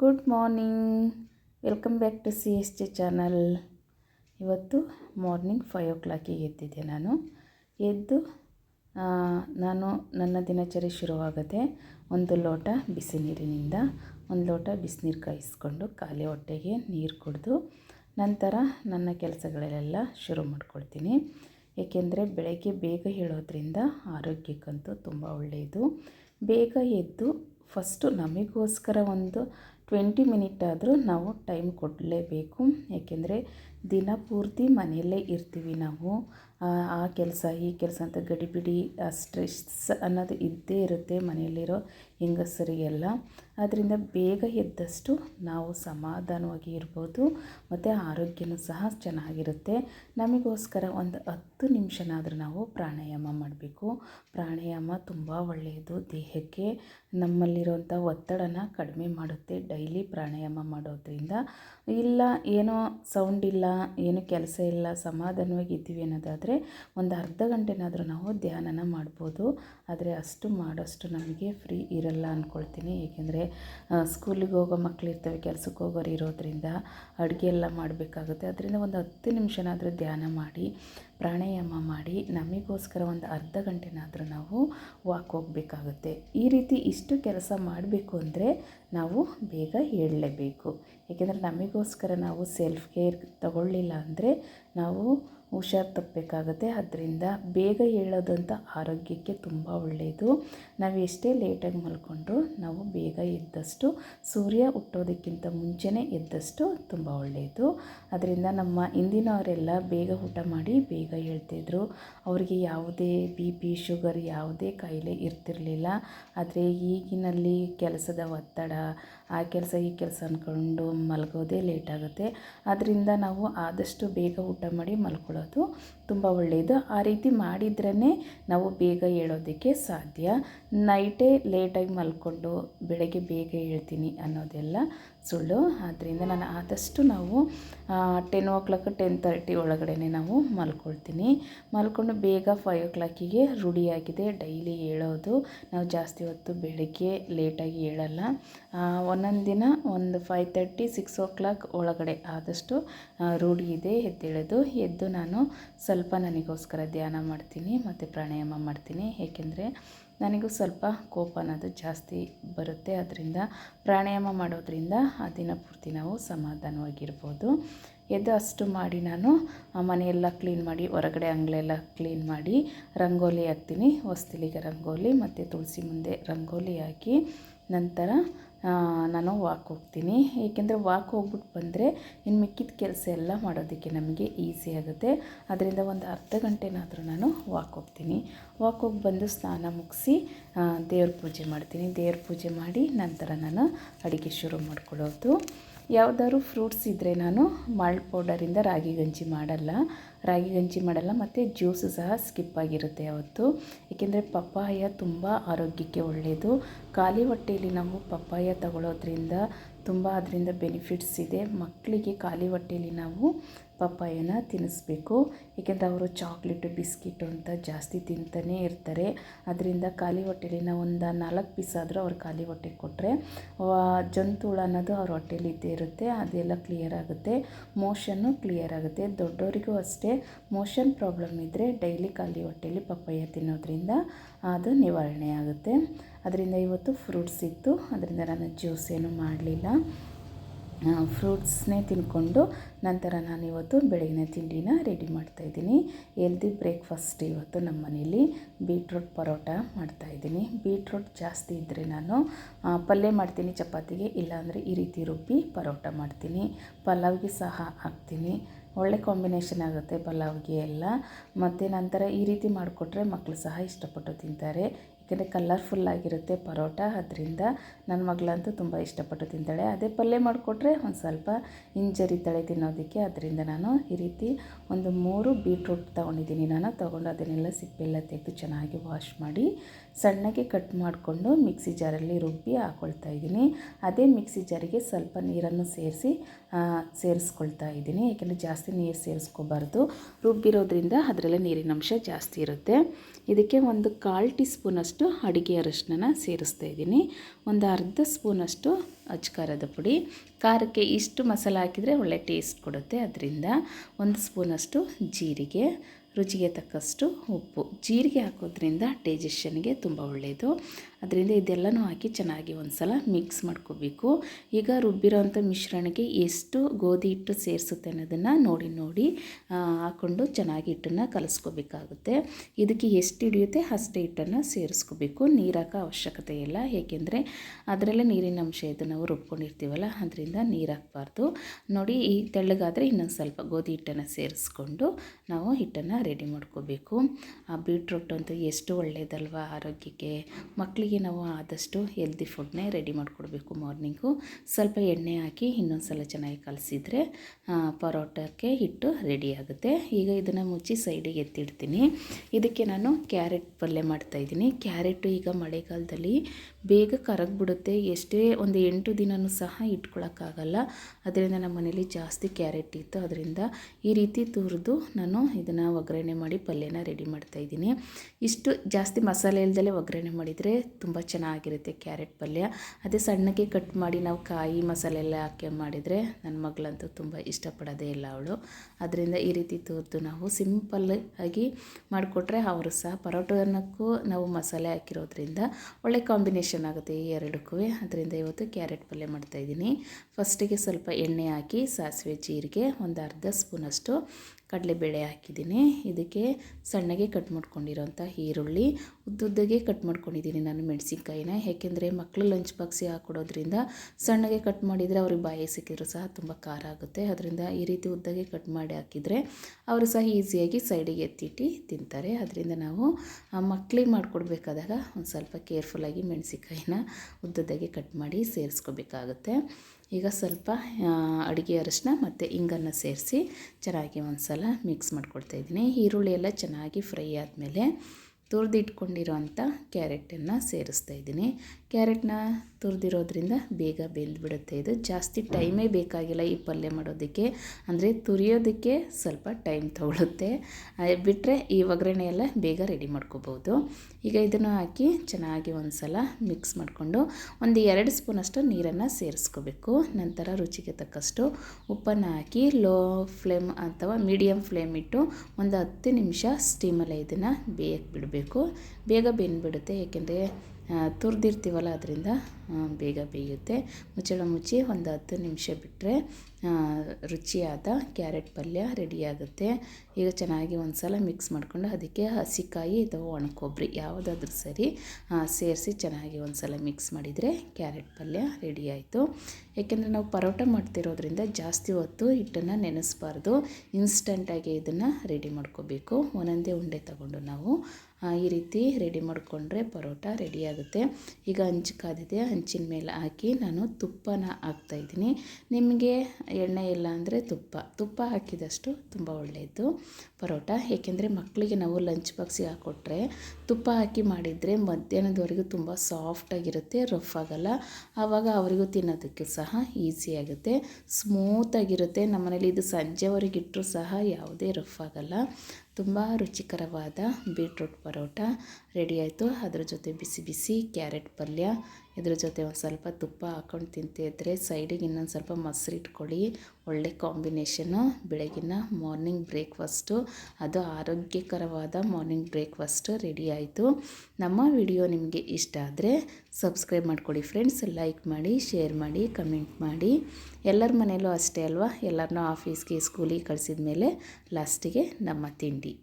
Good morning welcome back to C S G channel ಇವತ್ತು morning five ಓ ಕ್ಲಾಕಿಗೆ ಎದ್ದಿದ್ದೆ ನಾನು. ಎದ್ದು ನಾನು ನನ್ನ ದಿನಚರಿ ಶುರುವಾಗದೆ ಒಂದು ಲೋಟ ಬಿಸಿ ನೀರಿನಿಂದ ಒಂದು ಲೋಟ ಬಿಸಿನೀರು ಕಾಯಿಸ್ಕೊಂಡು ಖಾಲಿ ಹೊಟ್ಟೆಗೆ ನೀರು ಕುಡಿದು ನಂತರ ನನ್ನ ಕೆಲಸಗಳಲ್ಲೆಲ್ಲ ಶುರು ಮಾಡ್ಕೊಳ್ತೀನಿ. ಏಕೆಂದರೆ ಬೆಳಗ್ಗೆ ಬೇಗ ಹೇಳೋದ್ರಿಂದ ಆರೋಗ್ಯಕ್ಕಂತೂ ತುಂಬ ಒಳ್ಳೆಯದು ಬೇಗ ಎದ್ದು ಫಸ್ಟು ನಮಗೋಸ್ಕರ ಒಂದು ಟ್ವೆಂಟಿ ಮಿನಿಟ್ ಆದರೂ ನಾವು ಟೈಮ್ ಕೊಡಲೇಬೇಕು. ಏಕೆಂದರೆ ದಿನ ಪೂರ್ತಿ ಮನೆಯಲ್ಲೇ ಇರ್ತೀವಿ ನಾವು. ಆ, ಕೆಲಸ ಈ ಕೆಲಸ ಅಂತ ಗಡಿಬಿಡಿ ಆ ಸ್ಟ್ರೆಸ್ ಅನ್ನೋದು ಇದ್ದೇ ಇರುತ್ತೆ ಮನೆಯಲ್ಲಿರೋ ಹೆಂಗಸರಿಗೆಲ್ಲ. ಆದ್ದರಿಂದ ಬೇಗ ಎದ್ದಷ್ಟು ನಾವು ಸಮಾಧಾನವಾಗಿ ಇರ್ಬೋದು ಮತ್ತು ಆರೋಗ್ಯನೂ ಸಹ ಚೆನ್ನಾಗಿರುತ್ತೆ. ನಮಗೋಸ್ಕರ ಒಂದು ಹತ್ತು ನಿಮಿಷನಾದರೂ ನಾವು ಪ್ರಾಣಾಯಾಮ ಮಾಡಬೇಕು. ಪ್ರಾಣಾಯಾಮ ತುಂಬ ಒಳ್ಳೆಯದು. ದೇಹಕ್ಕೆ ನಮ್ಮಲ್ಲಿರುವಂಥ ಒತ್ತಡನ ಕಡಿಮೆ ಮಾಡುತ್ತೆ. ಡೈಲಿ ಪ್ರಾಣಾಯಾಮ ಮಾಡೋದ್ರಿಂದ. ಇಲ್ಲ ಏನೋ ಸೌಂಡ್ ಇಲ್ಲ ಏನು ಕೆಲಸ ಇಲ್ಲ ಸಮಾಧಾನವಾಗಿ ಇದ್ದೀವಿ ಅನ್ನೋದಾದರೆ ಒಂದು ಅರ್ಧ ಗಂಟೆನಾದರೂ ನಾವು ಧ್ಯಾನನ ಮಾಡ್ಬೋದು. ಆದರೆ ಅಷ್ಟು ಮಾಡೋಷ್ಟು ನಮಗೆ ಫ್ರೀ ಇರಲ್ಲ ಅಂದ್ಕೊಳ್ತೀನಿ ಏಕೆಂದರೆ ಸ್ಕೂಲಿಗೆ ಹೋಗೋ ಮಕ್ಳು ಇರ್ತವೆ, ಕೆಲಸಕ್ಕೆ ಹೋಗೋರು ಇರೋದ್ರಿಂದ ಅಡುಗೆ ಎಲ್ಲ ಮಾಡಬೇಕಾಗುತ್ತೆ. ಅದರಿಂದ ಒಂದು ಹತ್ತು ನಿಮಿಷನಾದರೂ ಧ್ಯಾನ ಮಾಡಿ, ಪ್ರಾಣಾಯಾಮ ಮಾಡಿ, ನಮಗೋಸ್ಕರ ಒಂದು ಅರ್ಧ ಗಂಟೆನಾದರೂ ನಾವು ವಾಕ್ ಹೋಗಬೇಕಾಗುತ್ತೆ. ಈ ರೀತಿ ಇಷ್ಟು ಕೆಲಸ ಮಾಡಬೇಕು ಅಂದರೆ ನಾವು ಬೇಗ ಹೇಳಲೇಬೇಕು. ಏಕೆಂದರೆ ನಮಗೋಸ್ಕರ ನಾವು ಸೆಲ್ಫ್ ಕೇರ್ ತಗೊಳ್ಳಿಲ್ಲ ಅಂದರೆ ನಾವು ಹುಷಾರು ತಪ್ಪಬೇಕಾಗುತ್ತೆ. ಅದರಿಂದ ಬೇಗ ಏಳೋದಂತ ಆರೋಗ್ಯಕ್ಕೆ ತುಂಬ ಒಳ್ಳೆಯದು ನಾವು ಎಷ್ಟೇ ಲೇಟಾಗಿ ಮಲ್ಕೊಂಡ್ರು ನಾವು ಬೇಗ ಎದ್ದಷ್ಟು, ಸೂರ್ಯ ಹುಟ್ಟೋದಕ್ಕಿಂತ ಮುಂಚೆನೇ ಎದ್ದಷ್ಟು ತುಂಬ ಒಳ್ಳೆಯದು ಅದರಿಂದ ನಮ್ಮ ಹಿಂದಿನವರೆಲ್ಲ ಬೇಗ ಊಟ ಮಾಡಿ ಬೇಗ ಹೇಳ್ತಿದ್ರು. ಅವರಿಗೆ ಯಾವುದೇ ಬಿ ಪಿ, ಶುಗರ್ ಯಾವುದೇ ಕಾಯಿಲೆ ಇರ್ತಿರಲಿಲ್ಲ. ಆದರೆ ಈಗಿನಲ್ಲಿ ಕೆಲಸದ ಒತ್ತಡ, ಆ ಕೆಲಸ ಈ ಕೆಲಸ ಅಂದ್ಕೊಂಡು ಮಲಗೋದೇ ಲೇಟಾಗುತ್ತೆ ಆದ್ದರಿಂದ ನಾವು ಆದಷ್ಟು ಬೇಗ ಊಟ ಮಾಡಿ ಮಲ್ಕೊಳ್ಳೋದು ತುಂಬ ಒಳ್ಳೆಯದು. ಆ ರೀತಿ ಮಾಡಿದ್ರೇ ನಾವು ಬೇಗ ಹೇಳೋದಕ್ಕೆ ಸಾಧ್ಯ. ನೈಟೇ ಲೇಟಾಗಿ ಮಲ್ಕೊಂಡು ಬೆಳಗ್ಗೆ ಬೇಗ ಹೇಳ್ತೀನಿ ಅನ್ನೋದೆಲ್ಲ ಸುಳ್ಳು. ಆದ್ದರಿಂದ ನಾನು ಆದಷ್ಟು ನಾವು ten o'clock ten thirty ಒಳಗಡೆ ನಾವು ಮಲ್ಕೊಳ್ತೀನಿ. ಮಲ್ಕೊಂಡು ಬೇಗ ಫೈವ್ ಓ ಕ್ಲಾಕಿಗೆ ರೂಢಿಯಾಗಿದೆ. ಡೈಲಿ ಹೇಳೋದು. ನಾವು ಜಾಸ್ತಿ ಹೊತ್ತು ಬೆಳಗ್ಗೆ ಲೇಟಾಗಿ ಹೇಳಲ್ಲ. ಒಂದೊಂದು ದಿನ ಒಂದು five thirty six o'clock ಒಳಗಡೆ ಆದಷ್ಟು ರೂಢಿ ಇದೆ ಎದ್ದೇಳೋದು. ಎದ್ದು ನಾನು ಸ್ವಲ್ಪ ನನಗೋಸ್ಕರ ಧ್ಯಾನ ಮಾಡ್ತೀನಿ, ಮತ್ತು ಪ್ರಾಣಾಯಾಮ ಮಾಡ್ತೀನಿ. ಏಕೆಂದರೆ ನನಗೂ ಸ್ವಲ್ಪ ಕೋಪ ಅನ್ನೋದು ಜಾಸ್ತಿ ಬರುತ್ತೆ. ಅದರಿಂದ ಪ್ರಾಣಾಯಾಮ ಮಾಡೋದ್ರಿಂದ ಆ ದಿನ ಪೂರ್ತಿ ನಾವು ಸಮಾಧಾನವಾಗಿರ್ಬೋದು. ಎದ್ದು ಅಷ್ಟು ಮಾಡಿ ನಾನು ಮನೆಯೆಲ್ಲ ಕ್ಲೀನ್ ಮಾಡಿ, ಹೊರಗಡೆ ಅಂಗಳೆಲ್ಲ ಕ್ಲೀನ್ ಮಾಡಿ ರಂಗೋಲಿ ಹಾಕ್ತೀನಿ. ಹೊಸ್ತಿಲಿಗೆ ರಂಗೋಲಿ, ಮತ್ತು ತುಳಸಿ ಮುಂದೆ ರಂಗೋಲಿ ಹಾಕಿ ನಂತರ ನಾನು ವಾಕ್ ಹೋಗ್ತೀನಿ. ಏಕೆಂದರೆ ವಾಕ್ ಹೋಗ್ಬಿಟ್ಟು ಬಂದರೆ ಇನ್ನು ಮಿಕ್ಕಿದ ಕೆಲಸ ಎಲ್ಲ ಮಾಡೋದಕ್ಕೆ ನಮಗೆ ಈಸಿ ಆಗುತ್ತೆ. ಅದರಿಂದ ಒಂದು ಅರ್ಧ ಗಂಟೆನಾದರೂ ನಾನು ವಾಕ್ ಹೋಗ್ತೀನಿ. ವಾಕ್ ಹೋಗಿ ಬಂದು ಸ್ನಾನ ಮುಗಿಸಿ ದೇವ್ರ ಪೂಜೆ ಮಾಡ್ತೀನಿ. ದೇವ್ರ ಪೂಜೆ ಮಾಡಿ ನಂತರ ನಾನು ಅಡುಗೆ ಶುರು ಮಾಡ್ಕೊಳ್ಳೋದು. ಯಾವುದಾದ್ರು ಫ್ರೂಟ್ಸ್ ಇದ್ದರೆ ನಾನು ಮಾಲ್ಟ್ ಪೌಡರಿಂದ ರಾಗಿ ಗಂಜಿ ಮಾಡಲ್ಲ. ರಾಗಿ ಗಂಜಿ ಮಾಡಲ್ಲ, ಮತ್ತು ಜ್ಯೂಸು ಸಹ ಸ್ಕಿಪ್ ಆಗಿರುತ್ತೆ ಅವತ್ತು ಏಕೆಂದರೆ ಪಪ್ಪಾಯ ತುಂಬ ಆರೋಗ್ಯಕ್ಕೆ ಒಳ್ಳೆಯದು ಖಾಲಿ ಹೊಟ್ಟೆಯಲ್ಲಿ ನಾವು ಪಪ್ಪಾಯ ತಗೊಳ್ಳೋದ್ರಿಂದ ತುಂಬ ಅದರಿಂದ ಬೆನಿಫಿಟ್ಸ್ ಇದೆ. ಮಕ್ಕಳಿಗೆ ಖಾಲಿ ಹೊಟ್ಟೆಯಲ್ಲಿ ನಾವು ಪಪ್ಪಾಯನ ತಿನ್ನಿಸ್ಬೇಕು ಏಕೆಂದರೆ ಅವರು ಚಾಕ್ಲೇಟು, ಬಿಸ್ಕಿಟು ಅಂತ ಜಾಸ್ತಿ ತಿಂತಾನೇ ಇರ್ತಾರೆ. ಅದರಿಂದ ಖಾಲಿ ಹೊಟ್ಟೆಲಿ ನಾವು ಒಂದು ನಾಲ್ಕು ಪೀಸ್ ಆದರೂ ಅವ್ರು ಖಾಲಿ ಹೊಟ್ಟೆಗೆ ಕೊಟ್ಟರೆ ಜಂತುಳ ಅನ್ನೋದು ಅವ್ರ ಹೊಟ್ಟೆಲಿ ಇದ್ದೇ ಇರುತ್ತೆ. ಅದೆಲ್ಲ ಕ್ಲಿಯರ್ ಆಗುತ್ತೆ. ಮೋಷನ್ನು ಕ್ಲಿಯರ್ ಆಗುತ್ತೆ. ದೊಡ್ಡವರಿಗೂ ಅಷ್ಟೇ ಮೋಷನ್ ಪ್ರಾಬ್ಲಮ್ ಇದ್ದರೆ ಡೈಲಿ ಖಾಲಿ ಹೊಟ್ಟೆಲಿ ಪಪ್ಪಾಯ ತಿನ್ನೋದ್ರಿಂದ ಅದು ನಿವಾರಣೆ ಆಗುತ್ತೆ. ಅದರಿಂದ ಇವತ್ತು ಫ್ರೂಟ್ಸ್ ಇತ್ತು. ಅದರಿಂದ ನಾನು ಜ್ಯೂಸ್ ಏನೂ ಮಾಡಲಿಲ್ಲ. ಫ್ರೂಟ್ಸ್ನೇ ತಿಂದ್ಕೊಂಡು ನಂತರ ನಾನು ಇವತ್ತು ಬೆಳಗಿನ ತಿಂಡಿನ ರೆಡಿ ಮಾಡ್ತಾಯಿದ್ದೀನಿ ಎಲ್ದಿ ಬ್ರೇಕ್ಫಾಸ್ಟ್ ಇವತ್ತು ನಮ್ಮ ಮನೇಲಿ ಬೀಟ್ರೂಟ್ ಪರೋಟ ಮಾಡ್ತಾಯಿದ್ದೀನಿ ಬೀಟ್ರೂಟ್ ಜಾಸ್ತಿ ಇದ್ದರೆ ನಾನು ಪಲ್ಯ ಮಾಡ್ತೀನಿ ಚಪಾತಿಗೆ, ಇಲ್ಲಾಂದರೆ ಈ ರೀತಿ ರುಬ್ಬಿ ಪರೋಟ ಮಾಡ್ತೀನಿ. ಪಲಾವ್ಗೆ ಸಹ ಹಾಕ್ತೀನಿ. ಒಳ್ಳೆ ಕಾಂಬಿನೇಷನ್ ಆಗುತ್ತೆ ಪಲಾವ್ಗೆ ಎಲ್ಲ. ಮತ್ತು ನಂತರ ಈ ರೀತಿ ಮಾಡಿಕೊಟ್ರೆ ಮಕ್ಕಳು ಸಹ ಇಷ್ಟಪಟ್ಟು ತಿಂತಾರೆ. ಯಾಕೆಂದರೆ ಕಲರ್ಫುಲ್ ಆಗಿರುತ್ತೆ ಪರೋಟ. ಅದರಿಂದ ನನ್ನ ಮಗಳಂತೂ ತುಂಬ ಇಷ್ಟಪಟ್ಟು ತಿಂತಾಳೆ. ಅದೇ ಪಲ್ಯ ಮಾಡಿಕೊಟ್ರೆ ಒಂದು ಸ್ವಲ್ಪ ಹಿಂಜರಿತಾಳೆ ತಿನ್ನೋದಕ್ಕೆ ಅದರಿಂದ ನಾನು ಈ ರೀತಿ ಒಂದು ಮೂರು ಬೀಟ್ರೂಟ್ ತೊಗೊಂಡಿದ್ದೀನಿ ನಾನು. ತೊಗೊಂಡು ಅದನ್ನೆಲ್ಲ ಸಿಪ್ಪೆಲ್ಲ ತೆಗೆದು ಚೆನ್ನಾಗಿ ವಾಶ್ ಮಾಡಿ ಸಣ್ಣಗೆ ಕಟ್ ಮಾಡಿಕೊಂಡು ಮಿಕ್ಸಿ ಜಾರಲ್ಲಿ ರುಬ್ಬಿ ಹಾಕ್ಕೊಳ್ತಾ ಇದ್ದೀನಿ. ಅದೇ ಮಿಕ್ಸಿ ಜಾರಿಗೆ ಸ್ವಲ್ಪ ನೀರನ್ನು ಸೇರಿಸಿ ಸೇರಿಸ್ಕೊಳ್ತಾ ಇದ್ದೀನಿ. ಏಕೆಂದರೆ ಜಾಸ್ತಿ ನೀರು ಸೇರಿಸ್ಕೋಬಾರ್ದು. ರುಬ್ಬಿರೋದ್ರಿಂದ ಅದರಲ್ಲೇ ನೀರಿನ ಅಂಶ ಜಾಸ್ತಿ ಇರುತ್ತೆ. ಇದಕ್ಕೆ ಒಂದು ಕಾಲು ಟೀ ಸ್ಪೂನಷ್ಟು ಅಡುಗೆ ಅರಶಿನ ಸೇರಿಸ್ತಾ ಇದ್ದೀನಿ. ಒಂದು ಅರ್ಧ ಸ್ಪೂನಷ್ಟು ಅಚ್ಕಾರದ ಪುಡಿ. ಖಾರಕ್ಕೆ ಇಷ್ಟು ಮಸಾಲೆ ಹಾಕಿದರೆ ಒಳ್ಳೆ ಟೇಸ್ಟ್ ಕೊಡುತ್ತೆ. ಅದರಿಂದ ಒಂದು ಸ್ಪೂನಷ್ಟು ಜೀರಿಗೆ ರುಚಿಗೆ ತಕ್ಕಷ್ಟು ಉಪ್ಪು. ಜೀರಿಗೆ ಹಾಕೋದ್ರಿಂದ ಡೈಜೆಷನ್ಗೆ ತುಂಬ ಒಳ್ಳೆಯದು ಅದರಿಂದ ಇದೆಲ್ಲನೂ ಹಾಕಿ ಚೆನ್ನಾಗಿ ಒಂದು ಸಲ ಮಿಕ್ಸ್ ಮಾಡ್ಕೋಬೇಕು. ಈಗ ರುಬ್ಬಿರೋಂಥ ಮಿಶ್ರಣಕ್ಕೆ ಎಷ್ಟು ಗೋಧಿ ಹಿಟ್ಟು ಸೇರಿಸುತ್ತೆ ಅನ್ನೋದನ್ನು ನೋಡಿ ನೋಡಿ ಹಾಕ್ಕೊಂಡು ಚೆನ್ನಾಗಿ ಹಿಟ್ಟನ್ನು ಕಲಸ್ಕೋಬೇಕಾಗುತ್ತೆ. ಇದಕ್ಕೆ ಎಷ್ಟು ಹಿಡಿಯುತ್ತೆ ಅಷ್ಟೇ ಹಿಟ್ಟನ್ನು ಸೇರಿಸ್ಕೋಬೇಕು. ನೀರಾಕ ಅವಶ್ಯಕತೆ ಇಲ್ಲ. ಏಕೆಂದರೆ ಅದರಲ್ಲೇ ನೀರಿನ ಅಂಶ ಇದು ನಾವು ರುಬ್ಕೊಂಡಿರ್ತೀವಲ್ಲ, ಅದರಿಂದ ನೀರು ಹಾಕಬಾರ್ದು ನೋಡಿ, ಈ ತೆಳ್ಳಗಾದರೆ ಇನ್ನೊಂದು ಸ್ವಲ್ಪ ಗೋಧಿ ಹಿಟ್ಟನ್ನು ಸೇರಿಸ್ಕೊಂಡು ನಾವು ಹಿಟ್ಟನ್ನು ರೆಡಿ ಮಾಡ್ಕೋಬೇಕು. ಆ ಬೀಟ್ರೂಟ್ ಅಂತೂ ಎಷ್ಟು ಒಳ್ಳೆಯದಲ್ವ ಆರೋಗ್ಯಕ್ಕೆ. ಮಕ್ಕಳಿಗೆ ನಾವು ಆದಷ್ಟು ಹೆಲ್ದಿ ಫುಡ್ನೇ ರೆಡಿ ಮಾಡಿಕೊಡ್ಬೇಕು ಮಾರ್ನಿಂಗು ಸ್ವಲ್ಪ ಎಣ್ಣೆ ಹಾಕಿ ಇನ್ನೊಂದು ಸಲ ಚೆನ್ನಾಗಿ ಕಲಸಿದ್ರೆ ಪರೋಟಕ್ಕೆ ಹಿಟ್ಟು ರೆಡಿ ಆಗುತ್ತೆ. ಈಗ ಇದನ್ನು ಮುಚ್ಚಿ ಸೈಡಿಗೆ ಎತ್ತಿಡ್ತೀನಿ. ಇದಕ್ಕೆ ನಾನು ಕ್ಯಾರೆಟ್ ಪಲ್ಯ ಮಾಡ್ತಾಯಿದ್ದೀನಿ ಕ್ಯಾರೆಟು ಈಗ ಮಳೆಗಾಲದಲ್ಲಿ ಬೇಗ ಕರಗಿಬಿಡುತ್ತೆ. ಎಷ್ಟೇ ಒಂದು ಎಂಟು ದಿನವೂ ಸಹ ಇಟ್ಕೊಳ್ಳೋಕ್ಕಾಗಲ್ಲ ಅದರಿಂದ ನಮ್ಮ ಮನೇಲಿ ಜಾಸ್ತಿ ಕ್ಯಾರೆಟ್ ಇತ್ತು. ಅದರಿಂದ ಈ ರೀತಿ ತುರಿದು ನಾನು ಇದನ್ನು ಒಗ್ಗರಣೆ ಮಾಡಿ ಪಲ್ಯನ ರೆಡಿ ಮಾಡ್ತಾಯಿದ್ದೀನಿ ಇಷ್ಟು ಜಾಸ್ತಿ ಮಸಾಲೆ ಇಲ್ದಲೇ ಒಗ್ಗರಣೆ ಮಾಡಿದರೆ ತುಂಬ ಚೆನ್ನಾಗಿರುತ್ತೆ ಕ್ಯಾರೆಟ್ ಪಲ್ಯ. ಅದೇ ಸಣ್ಣಗೆ ಕಟ್ ಮಾಡಿ ನಾವು ಕಾಯಿ ಮಸಾಲೆ ಎಲ್ಲ ಹಾಕಿ ಮಾಡಿದರೆ ನನ್ನ ಮಗಳಂತೂ ತುಂಬ ಇಷ್ಟಪಡೋದೇ ಇಲ್ಲ ಅವಳು. ಅದರಿಂದ ಈ ರೀತಿ ತುರಿದು ನಾವು ಸಿಂಪಲ್ ಆಗಿ ಮಾಡಿಕೊಟ್ರೆ ಅವರು ಸಹ ಪರೋಟನಕ್ಕೂ ನಾವು ಮಸಾಲೆ ಹಾಕಿರೋದ್ರಿಂದ ಒಳ್ಳೆ ಕಾಂಬಿನೇಷನ್ ಆಗುತ್ತೆ ಈ ಎರಡಕ್ಕೂ. ಅದರಿಂದ ಇವತ್ತು ಕ್ಯಾರೆಟ್ ಪಲ್ಯ ಮಾಡ್ತಾಯಿದ್ದೀನಿ ಫಸ್ಟಿಗೆ ಸ್ವಲ್ಪ ಎಣ್ಣೆ ಹಾಕಿ ಸಾಸಿವೆ ಜೀರಿಗೆ ಒಂದು ಅರ್ಧ ಸ್ಪೂನಷ್ಟು ಕಡಲೆಬೇಳೆ ಹಾಕಿದ್ದೀನಿ. ಇದಕ್ಕೆ ಸಣ್ಣಗೆ ಕಟ್ ಮಾಡ್ಕೊಂಡಿರೋಂಥ ಈರುಳ್ಳಿ, ಉದ್ದುದ್ದಗೆ ಕಟ್ ಮಾಡ್ಕೊಂಡಿದ್ದೀನಿ ನಾನು ಮೆಣಸಿನ್ಕಾಯಿನ. ಏಕೆಂದರೆ ಮಕ್ಕಳು ಲಂಚ್ ಬಾಕ್ಸಿಗೆ ಹಾಕ್ಕೊಡೋದ್ರಿಂದ ಸಣ್ಣಗೆ ಕಟ್ ಮಾಡಿದರೆ ಅವ್ರಿಗೆ ಬಾಯಿ ಸಿಕ್ಕಿದ್ರು ಸಹ ತುಂಬ ಖಾರ ಆಗುತ್ತೆ. ಅದರಿಂದ ಈ ರೀತಿ ಉದ್ದಗೆ ಕಟ್ ಮಾಡಿ ಹಾಕಿದರೆ ಅವರು ಸಹ ಈಸಿಯಾಗಿ ಸೈಡಿಗೆ ಎತ್ತಿಟ್ಟು ತಿಂತಾರೆ. ಅದರಿಂದ ನಾವು ಮಕ್ಕಳಿಗೆ ಮಾಡಿಕೊಡ್ಬೇಕಾದಾಗ ಒಂದು ಸ್ವಲ್ಪ ಕೇರ್ಫುಲ್ಲಾಗಿ ಮೆಣಸಿನ್ಕಾಯಿನ ಉದ್ದುದ್ದಗೆ ಕಟ್ ಮಾಡಿ ಸೇರಿಸ್ಕೋಬೇಕಾಗುತ್ತೆ. ಈಗ ಸ್ವಲ್ಪ ಅಡುಗೆ ಅರಿಶಿನ ಮತ್ತು ಇಂಗನ್ನು ಸೇರಿಸಿ ಚೆನ್ನಾಗಿ ಒಂದು ಸಲ ಮಿಕ್ಸ್ ಮಾಡ್ಕೊಳ್ತಾಯಿದ್ದೀನಿ ಈರುಳ್ಳಿ ಎಲ್ಲ ಚೆನ್ನಾಗಿ ಫ್ರೈ ಆದಮೇಲೆ ತುರಿದಿಟ್ಕೊಂಡಿರೋಂಥ ಕ್ಯಾರೆಟನ್ನು ಸೇರಿಸ್ತಾ ಇದ್ದೀನಿ. ಕ್ಯಾರೆಟ್ನ ತುರಿದಿರೋದ್ರಿಂದ ಬೇಗ ಬೆಂದ್ಬಿಡುತ್ತೆ. ಇದು ಜಾಸ್ತಿ ಟೈಮೇ ಬೇಕಾಗಿಲ್ಲ ಈ ಪಲ್ಯ ಮಾಡೋದಕ್ಕೆ. ಅಂದರೆ ತುರಿಯೋದಕ್ಕೆ ಸ್ವಲ್ಪ ಟೈಮ್ ತೊಗೊಳುತ್ತೆ. ಬಿಟ್ಟರೆ ಈ ಒಗ್ಗರಣೆ ಎಲ್ಲ ಬೇಗ ರೆಡಿ ಮಾಡ್ಕೋಬೋದು. ಈಗ ಇದನ್ನು ಹಾಕಿ ಚೆನ್ನಾಗಿ ಒಂದು ಸಲ ಮಿಕ್ಸ್ ಮಾಡಿಕೊಂಡು ಒಂದು ಎರಡು ಸ್ಪೂನಷ್ಟು ನೀರನ್ನು ಸೇರಿಸ್ಕೋಬೇಕು. ನಂತರ ರುಚಿಗೆ ತಕ್ಕಷ್ಟು ಉಪ್ಪನ್ನು ಹಾಕಿ ಲೋ ಫ್ಲೇಮ್ ಅಥವಾ ಮೀಡಿಯಮ್ ಫ್ಲೇಮ್ ಇಟ್ಟು ಒಂದು ಹತ್ತು ನಿಮಿಷ ಸ್ಟೀಮಲ್ಲೇ ಇದನ್ನು ಬೇಯಕ್ಕೆ ಬಿಡಬೇಕು. ಬೇಗ ಬೆಂದ್ಬಿಡುತ್ತೆ, ಏಕೆಂದರೆ ತುರಿದಿರ್ತೀವಲ್ಲ, ಅದರಿಂದ ಬೇಗ ಬೇಯುತ್ತೆ. ಮುಚ್ಚಳ ಮುಚ್ಚಿ ಒಂದು ಹತ್ತು ನಿಮಿಷ ಬಿಟ್ಟರೆ ರುಚಿಯಾದ ಕ್ಯಾರೆಟ್ ಪಲ್ಯ ರೆಡಿಯಾಗುತ್ತೆ ಈಗ ಚೆನ್ನಾಗಿ ಒಂದು ಸಲ ಮಿಕ್ಸ್ ಮಾಡಿಕೊಂಡು ಅದಕ್ಕೆ ಹಸಿಕಾಯಿ ಅಥವಾ ಒಣಕೊಬ್ಬರಿ ಯಾವುದಾದ್ರೂ ಸರಿ ಸೇರಿಸಿ ಚೆನ್ನಾಗಿ ಒಂದು ಸಲ ಮಿಕ್ಸ್ ಮಾಡಿದರೆ ಕ್ಯಾರೆಟ್ ಪಲ್ಯ ರೆಡಿ ಆಯಿತು. ಏಕೆಂದರೆ ನಾವು ಪರೋಟ ಮಾಡ್ತಿರೋದ್ರಿಂದ ಜಾಸ್ತಿ ಹೊತ್ತು ಹಿಟ್ಟನ್ನು ನೆನೆಸ್ಬಾರ್ದು. ಇನ್ಸ್ಟಂಟಾಗಿ ಇದನ್ನು ರೆಡಿ ಮಾಡ್ಕೋಬೇಕು. ಒಂದೊಂದೇ ಉಂಡೆ ತಗೊಂಡು ನಾವು ಈ ರೀತಿ ರೆಡಿ ಮಾಡಿಕೊಂಡ್ರೆ ಪರೋಟ ರೆಡಿ ಆಗುತ್ತೆ. ಈಗ ಹಂಚು ಕಾದಿದೆ ಹಂಚಿನ ಮೇಲೆ ಹಾಕಿ ನಾನು ತುಪ್ಪನ ಹಾಕ್ತಾಯಿದ್ದೀನಿ ನಿಮಗೆ ಎಣ್ಣೆ ಇಲ್ಲ ಅಂದರೆ ತುಪ್ಪ. ತುಪ್ಪ ಹಾಕಿದಷ್ಟು ತುಂಬ ಒಳ್ಳೆಯದು ಪರೋಟ. ಏಕೆಂದರೆ ಮಕ್ಕಳಿಗೆ ನಾವು ಲಂಚ್ ಬಾಕ್ಸಿಗೆ ಹಾಕ್ಕೊಟ್ರೆ ತುಪ್ಪ ಹಾಕಿ ಮಾಡಿದರೆ ಮಧ್ಯಾಹ್ನದವರೆಗೂ ತುಂಬ ಸಾಫ್ಟಾಗಿರುತ್ತೆ ರಫ್ ಆಗಲ್ಲ. ಆವಾಗ ಅವರಿಗೂ ತಿನ್ನೋದಕ್ಕೆ ಸಹ ಈಸಿ ಆಗುತ್ತೆ. ಸ್ಮೂತಾಗಿರುತ್ತೆ ನಮ್ಮನೇಲಿ ಇದು ಸಂಜೆವರೆಗಿಟ್ಟರೂ ಸಹ ಯಾವುದೇ ರಫ್ ಆಗಲ್ಲ. ತುಂಬ ರುಚಿಕರವಾದ ಬೀಟ್ರೂಟ್ ಪರೋಟ. ರೆಡಿ ಆಯಿತು. ಅದ್ರ ಜೊತೆ ಬಿಸಿ ಬಿಸಿ ಕ್ಯಾರೆಟ್ ಪಲ್ಯ, ಇದ್ರ ಜೊತೆ ಒಂದು ಸ್ವಲ್ಪ ತುಪ್ಪ ಹಾಕ್ಕೊಂಡು ತಿಂತಿದ್ರೆ ಸೈಡಿಗೆ ಇನ್ನೊಂದು ಸ್ವಲ್ಪ ಮೊಸರು ಇಟ್ಕೊಳ್ಳಿ. ಒಳ್ಳೆ ಕಾಂಬಿನೇಷನು ಬೆಳಗಿನ ಮಾರ್ನಿಂಗ್ ಬ್ರೇಕ್ಫಾಸ್ಟು. ಅದು ಆರೋಗ್ಯಕರವಾದ ಮಾರ್ನಿಂಗ್ ಬ್ರೇಕ್ಫಾಸ್ಟು ರೆಡಿ ಆಯಿತು. ನಮ್ಮ ವಿಡಿಯೋ ನಿಮಗೆ ಇಷ್ಟ ಆದರೆ ಸಬ್ಸ್ಕ್ರೈಬ್ ಮಾಡ್ಕೊಳ್ಳಿ ಫ್ರೆಂಡ್ಸ್. ಲೈಕ್ ಮಾಡಿ, ಶೇರ್ ಮಾಡಿ, ಕಮೆಂಟ್ ಮಾಡಿ. ಎಲ್ಲರ ಮನೆಯಲ್ಲೂ ಅಷ್ಟೇ ಅಲ್ವಾ? ಎಲ್ಲರನ್ನೂ ಆಫೀಸ್ಗೆ, ಸ್ಕೂಲಿಗೆ ಕಳಿಸಿದ ಮೇಲೆ ಲಾಸ್ಟಿಗೆ ನಮ್ಮ ತಿಂಡಿ.